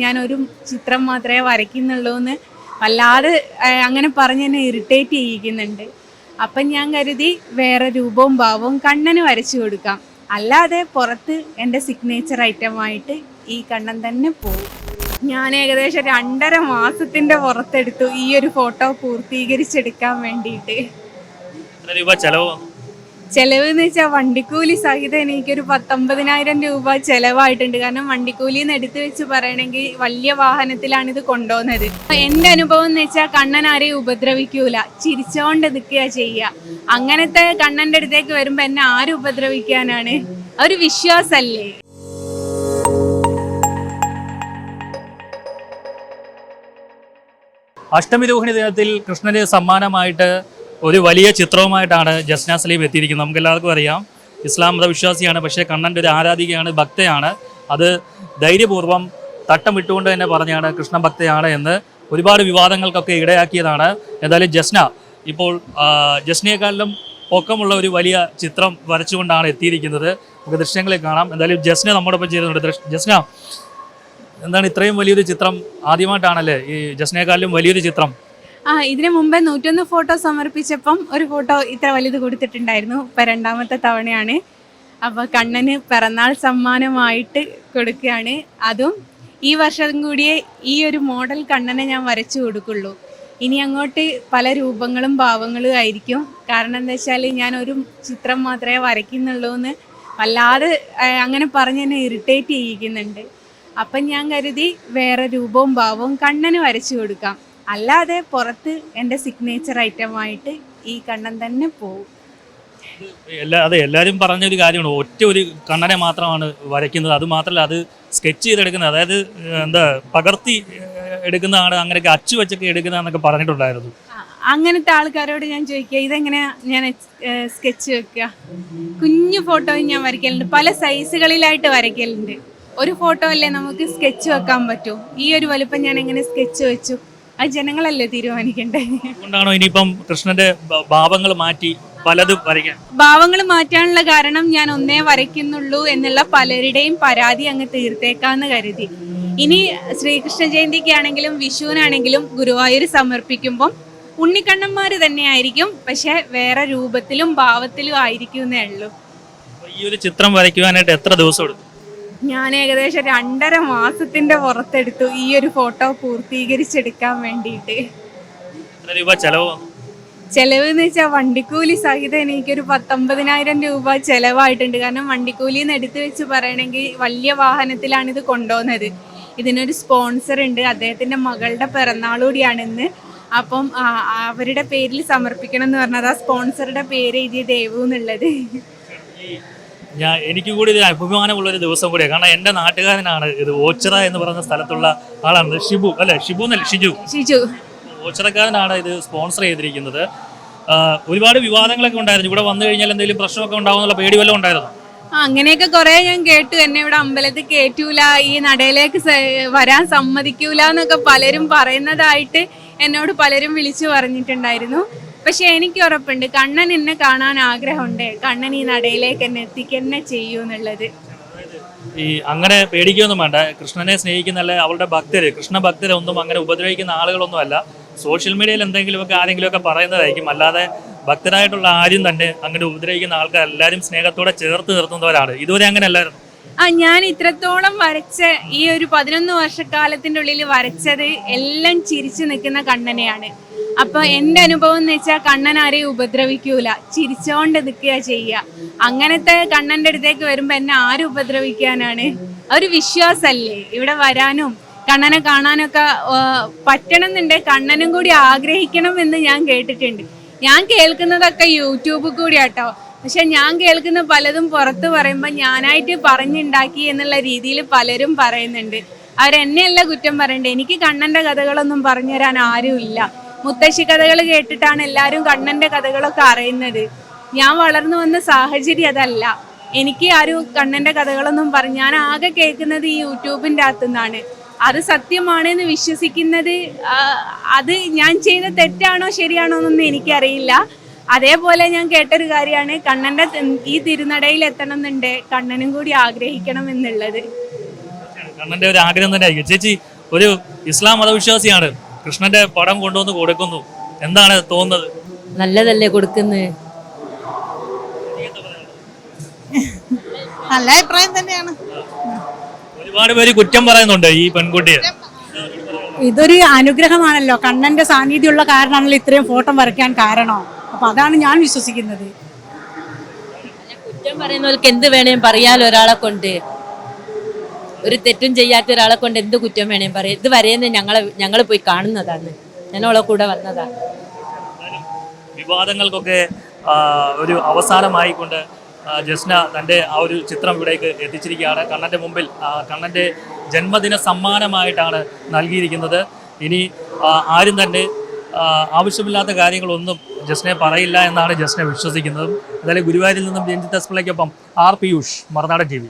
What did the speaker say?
ഞാനൊരു ചിത്രം മാത്രമേ വരയ്ക്കുന്നുള്ളൂ എന്ന് വല്ലാതെ അങ്ങനെ പറഞ്ഞ് എന്നെ ഇറിറ്റേറ്റ് ചെയ്യിക്കുന്നുണ്ട്. അപ്പം ഞാൻ കരുതി വേറെ രൂപവും ഭാവവും കണ്ണന് വരച്ചു കൊടുക്കാം. അല്ലാതെ പുറത്ത് എന്റെ സിഗ്നേച്ചർ ഐറ്റമായിട്ട് ഈ കണ്ണൻ തന്നെ പോകും ഞാൻ ഏകദേശം രണ്ടര മാസത്തിന്റെ പുറത്തെടുത്തു ഈ ഒരു ഫോട്ടോ പൂർത്തീകരിച്ചെടുക്കാൻ വേണ്ടിയിട്ട്. രൂപ ചെലവ്? ചെലവ് എന്ന് വെച്ചാൽ വണ്ടിക്കൂലി സഹിതം എനിക്കൊരു പത്തൊമ്പതിനായിരം രൂപ ചെലവായിട്ടുണ്ട്. കാരണം വണ്ടിക്കൂലി എന്ന് എടുത്തു വെച്ച് പറയണമെങ്കിൽ വലിയ വാഹനത്തിലാണ് ഇത് കൊണ്ടുപോകുന്നത്. എന്റെ അനുഭവം എന്ന് വെച്ചാൽ കണ്ണൻ ആരെയും ഉപദ്രവിക്കൂല. ചിരിച്ചോണ്ട് നിൽക്കുക ചെയ്യുക അങ്ങനത്തെ കണ്ണന്റെ അടുത്തേക്ക് വരുമ്പോ എന്നെ ആരും ഉപദ്രവിക്കാനാണ്? ഒരു വിശ്വാസല്ലേ? അഷ്ടമി രോഹിണി ദിനത്തിൽ കൃഷ്ണന് സമ്മാനമായിട്ട് ഒരു വലിയ ചിത്രവുമായിട്ടാണ് ജസ്ന സലീം എത്തിയിരിക്കുന്നത്. നമുക്ക് എല്ലാവർക്കും അറിയാം ഇസ്ലാം മതവിശ്വാസിയാണ് പക്ഷേ കണ്ണന്റെ ഒരു ആരാധികയാണ് ഭക്തയാണ്. അത് ധൈര്യപൂർവം തട്ടം വിട്ടുകൊണ്ട് തന്നെ പറഞ്ഞാണ് കൃഷ്ണ ഭക്തയാണ് എന്ന് ഒരുപാട് വിവാദങ്ങൾക്കൊക്കെ ഇടയാക്കിയതാണ്. എന്തായാലും ജസ്ന ഇപ്പോൾ ജസ്നയെക്കാളിലും പൊക്കമുള്ള ഒരു വലിയ ചിത്രം വരച്ചുകൊണ്ടാണ് എത്തിയിരിക്കുന്നത്. നമുക്ക് ദൃശ്യങ്ങളിൽ കാണാം. എന്തായാലും ജസ്ന നമ്മോടൊപ്പം ചെയ്യുന്നുണ്ട് ജസ്ന എന്താണ് ഇത്രയും വലിയൊരു ചിത്രം ആദ്യമായിട്ടാണല്ലേ ഈ ജസ്നയെക്കാളിലും വലിയൊരു ചിത്രം ആ ഇതിനു മുമ്പേ നൂറ്റൊന്ന് ഫോട്ടോ സമർപ്പിച്ചപ്പം ഒരു ഫോട്ടോ ഇത്ര വലുത് കൊടുത്തിട്ടുണ്ടായിരുന്നു. ഇപ്പം രണ്ടാമത്തെ തവണയാണ്. അപ്പോൾ കണ്ണന് പിറന്നാൾ സമ്മാനമായിട്ട് കൊടുക്കുകയാണ്. അതും ഈ വർഷം കൂടിയേ ഈ ഒരു മോഡൽ കണ്ണനെ ഞാൻ വരച്ചു കൊടുക്കുള്ളൂ. ഇനി അങ്ങോട്ട് പല രൂപങ്ങളും ഭാവങ്ങളും ആയിരിക്കും. കാരണം എന്താ വെച്ചാൽ ഞാൻ ഒരു ചിത്രം മാത്രമേ വരയ്ക്കുന്നുള്ളൂ എന്ന് വല്ലാതെ അങ്ങനെ പറഞ്ഞ് എന്നെ ഇറിറ്റേറ്റ് ചെയ്യിക്കുന്നുണ്ട്. അപ്പം ഞാൻ കരുതി വേറെ രൂപവും ഭാവവും കണ്ണന് വരച്ചു കൊടുക്കാം. അല്ലാതെ പുറത്ത് എന്റെ സിഗ്നേച്ചർ ഐറ്റമായിട്ട് ഈ കണ്ണൻ തന്നെ പോകും എല്ലാ അതെ എല്ലാവരും പറഞ്ഞൊരു കാര്യമാണ്. ഒറ്റ ഒരു കണ്ണനെ മാത്രമാണ് വരയ്ക്കുന്നത്. അത് മാത്രമല്ല അത് സ്കെച്ച് ചെയ്തെടുക്കുന്നത്. അതായത് എന്താ പകർത്തി എടുക്കുന്നതാണ് അങ്ങനെയൊക്കെ അച്ചു വെച്ചൊക്കെ എടുക്കുന്നതെന്നൊക്കെ പറഞ്ഞിട്ടുണ്ടായിരുന്നു. അങ്ങനത്തെ ആൾക്കാരോട് ഞാൻ ചോദിക്കുക ഇതെങ്ങനെയാ ഞാൻ സ്കെച്ച് വെക്കുക? കുഞ്ഞു ഫോട്ടോ ഞാൻ വരയ്ക്കലുണ്ട്. പല സൈസുകളിലായിട്ട് വരയ്ക്കലുണ്ട്. ഒരു ഫോട്ടോ അല്ലേ നമുക്ക് സ്കെച്ച് വെക്കാൻ പറ്റൂ? ഈ ഒരു വലുപ്പം ഞാൻ എങ്ങനെ സ്കെച്ച് വെച്ചു? അത് ജനങ്ങളല്ലേ തീരുമാനിക്കണ്ടേ? അതുകൊണ്ടാണോ ഇനിയിപ്പം കൃഷ്ണന്റെ ഭ- ഭാവങ്ങൾ മാറ്റി പലതും വരയ്ക്കാൻ? ഭാവങ്ങൾ മാറ്റാനുള്ള കാരണം ഞാൻ ഒന്നേ വരയ്ക്കുന്നുള്ളൂ എന്നുള്ള പലരുടെയും പരാതി അങ്ങ് തീർത്തേക്കാന്ന് കരുതി. ഇനി ശ്രീകൃഷ്ണ ജയന്തിക്കാണെങ്കിലും വിഷുവിനാണെങ്കിലും ഗുരുവായൂർ സമർപ്പിക്കുമ്പം ഉണ്ണിക്കണ്ണന്മാർ തന്നെയായിരിക്കും പക്ഷെ വേറെ രൂപത്തിലും ഭാവത്തിലും ആയിരിക്കും എന്നേ ഉള്ളൂ. അപ്പൊ ഈ ഒരു ചിത്രം വരയ്ക്കുവാനായിട്ട് എത്ര ദിവസം എടുത്തു ഞാൻ ഏകദേശം രണ്ടര മാസത്തിന്റെ പുറത്തെടുത്തു ഈ ഒരു ഫോട്ടോ പൂർത്തീകരിച്ചെടുക്കാൻ വേണ്ടിയിട്ട്. രൂപ ചെലവ്? ചെലവ് എന്ന് വെച്ചാൽ വണ്ടിക്കൂലി സഹിതം എനിക്കൊരു പത്തൊമ്പതിനായിരം രൂപ ചെലവായിട്ടുണ്ട്. കാരണം വണ്ടിക്കൂലി എന്ന് എടുത്തു വെച്ച് പറയണമെങ്കിൽ വലിയ വാഹനത്തിലാണ് ഇത് കൊണ്ടുപോകുന്നത്. ഇതിനൊരു സ്പോൺസർ ഉണ്ട്. അദ്ദേഹത്തിന്റെ മകളുടെ പിറന്നാൾ കൂടിയാണിന്ന് അപ്പം അവരുടെ പേരിൽ സമർപ്പിക്കണം എന്ന് പറഞ്ഞത് ആ സ്പോൺസറുടെ പേര് എഴുതിയ ദേവു എന്നുള്ളത്. ഞാൻ എനിക്ക് കൂടി ഇത് അഭിമാനമുള്ള ഒരു ദിവസം കൂടിയാണ് കാരണം എന്റെ നാട്ടുകാരനാണ് ഇത് ഓച്ചിറ എന്ന് പറയുന്ന സ്ഥലത്തുള്ള ആളാണ്. ഷിബു അല്ലെ? ഷിബു എന്നല്ല ഷിജു. ഷിജു. ഓച്ചിറക്കാരനാണ് ഇത് സ്പോൺസർ ചെയ്തിരിക്കുന്നത്. ഒരുപാട് വിവാദങ്ങളൊക്കെ ഉണ്ടായിരുന്നു. ഇവിടെ വന്നു കഴിഞ്ഞാൽ എന്തെങ്കിലും പ്രശ്നമൊക്കെ ഉണ്ടാവുന്നുള്ള പേടി വല്ലതും ഉണ്ടായിരുന്നു? അങ്ങനെയൊക്കെ കുറെ ഞാൻ കേട്ടു. എന്നെ ഇവിടെ അമ്പലത്തിൽ കേറ്റൂല. ഈ നടയിലേക്ക് വരാൻ സമ്മതിക്കൂല എന്നൊക്കെ പലരും പറയുന്നതായിട്ട് എന്നോട് പലരും വിളിച്ചു പറഞ്ഞിട്ടുണ്ടായിരുന്നു. പക്ഷെ എനിക്ക് ഉറപ്പുണ്ട് കണ്ണൻ എന്നെ കാണാൻ ആഗ്രഹമുണ്ട്. കണ്ണൻ ഈ നടയിലേക്ക് എന്നെ എത്തിക്കെന്നെ ചെയ്യൂ എന്നുള്ളത്. ഈ അങ്ങനെ പേടിക്കുകയൊന്നും വേണ്ട. കൃഷ്ണനെ സ്നേഹിക്കുന്ന അല്ലെ അവളുടെ ഭക്തര്. കൃഷ്ണ ഭക്തരെ ഒന്നും അങ്ങനെ ഉപദ്രവിക്കുന്ന ആളുകളൊന്നും അല്ല സോഷ്യൽ മീഡിയയിൽ എന്തെങ്കിലുമൊക്കെ ആരെങ്കിലുമൊക്കെ പറയുന്നതായിരിക്കും. അല്ലാതെ ഭക്തരായിട്ടുള്ള ആരും തന്നെ അങ്ങനെ ഉപദ്രവിക്കുന്ന ആൾക്കാർ എല്ലാവരും സ്നേഹത്തോടെ ചേർത്ത് നിർത്തുന്നവരാണ്. ഇതുവരെ അങ്ങനെ അല്ലായിരുന്നു. ആ ഞാൻ ഇത്രത്തോളം വരച്ച ഈ ഒരു പതിനൊന്ന് വർഷക്കാലത്തിന്റെ ഉള്ളിൽ വരച്ചത് എല്ലാം ചിരിച്ചു നിൽക്കുന്ന കണ്ണനെയാണ്. അപ്പൊ എന്റെ അനുഭവം എന്ന് വെച്ചാൽ കണ്ണൻ ആരെയും ഉപദ്രവിക്കൂല. ചിരിച്ചോണ്ട് നിൽക്കുക ചെയ്യുക അങ്ങനത്തെ കണ്ണന്റെ അടുത്തേക്ക് വരുമ്പോ എന്നെ ആരും ഉപദ്രവിക്കാനാണ്? ഒരു വിശ്വാസല്ലേ? ഇവിടെ വരാനും കണ്ണനെ കാണാനൊക്കെ പറ്റണം എന്നുണ്ട് കണ്ണനും കൂടി ആഗ്രഹിക്കണം എന്ന് ഞാൻ കേട്ടിട്ടുണ്ട്. ഞാൻ കേൾക്കുന്നതൊക്കെ യൂട്യൂബ് കൂടിയാട്ടോ. പക്ഷെ ഞാൻ കേൾക്കുന്ന പലതും പുറത്ത് പറയുമ്പോൾ ഞാനായിട്ട് പറഞ്ഞുണ്ടാക്കി എന്നുള്ള രീതിയിൽ പലരും പറയുന്നുണ്ട്. അവരെന്നെയല്ല കുറ്റം പറയണ്ടേ? എനിക്ക് കണ്ണന്റെ കഥകളൊന്നും പറഞ്ഞു തരാൻ ആരുമില്ല. മുത്തശ്ശി കഥകൾ കേട്ടിട്ടാണ് എല്ലാവരും കണ്ണന്റെ കഥകളൊക്കെ അറിയുന്നത്. ഞാൻ വളർന്നു വന്ന സാഹചര്യം അതല്ല. എനിക്ക് ആരും കണ്ണന്റെ കഥകളൊന്നും പറഞ്ഞു ഞാൻ ആകെ കേൾക്കുന്നത് ഈ യൂട്യൂബിന്റെ അകത്തുനിന്നാണ്. അത് സത്യമാണെന്ന് വിശ്വസിക്കുന്നത് അത് ഞാൻ ചെയ്ത തെറ്റാണോ ശരിയാണോ എന്നൊന്നും എനിക്കറിയില്ല. അതേപോലെ ഞാൻ കേട്ടൊരു കാര്യമാണ് കണ്ണന്റെ ഈ തിരുനടയിൽ എത്തണം എന്നുണ്ട് കണ്ണനും കൂടി ആഗ്രഹിക്കണം എന്നുള്ളത്. കണ്ണന്റെ ഒരു ആഗ്രഹം തന്നെ ചേച്ചി ഒരു ഇസ്ലാം മതവിശ്വാസിയാണ്. കൃഷ്ണന്റെ പടം കൊണ്ടുവന്ന് കൊടുക്കുന്നു. എന്താണ് തോന്നുന്നത്? നല്ലതല്ലേ കൊടുക്കുന്നത് നല്ല അഭിപ്രായം തന്നെയാണ്. ഒരുപാട് പേര് കുറ്റം പറയുന്നുണ്ട് ഈ പെൺകുട്ടിയെ. ഇതൊരു അനുഗ്രഹമാണല്ലോ. കണ്ണന്റെ സാന്നിധ്യമുള്ള കാരണമാണല്ലോ ഇത്രയും ഫോട്ടോ വരയ്ക്കാൻ കാരണം. അപ്പൊ അതാണ് ഞാൻ വിശ്വസിക്കുന്നത്. കുറ്റം പറയുന്നവർക്ക് എന്ത് വേണേലും പറയാലോ ഒരാളെ കൊണ്ട്. ഒരു തെറ്റും ചെയ്യാത്ത ഒരാളെ കൊണ്ട് എന്ത് കുറ്റം വേണേലും പറയാം. ഇത് വരെയെന്ന് ഞങ്ങളെ ഞങ്ങൾ പോയി കാണുന്നതാണ്. ഞങ്ങളെ കൂടെ വന്നതാണ്. വിവാദങ്ങൾക്കൊക്കെ ഒരു അവസാനമായിക്കൊണ്ട് കൊണ്ട് ജസ്ന തന്റെ ആ ഒരു ചിത്രം ഇവിടേക്ക് എത്തിച്ചിരിക്കുകയാണ്. കണ്ണന്റെ മുമ്പിൽ കണ്ണന്റെ ജന്മദിന സമ്മാനമായിട്ടാണ് നൽകിയിരിക്കുന്നത്. ഇനി ആരും തന്നെ ആവശ്യമില്ലാത്ത കാര്യങ്ങളൊന്നും ജസ്നെ പറയില്ല എന്നാണ് ജസ്നെ വിശ്വസിക്കുന്നത്. എന്തായാലും ഗുരുവായൂരിൽ നിന്നും രഞ്ജിത്ത് എസ്പിളയ്ക്കൊപ്പം ആർ പിയൂഷ് മറുനാടൻ ടി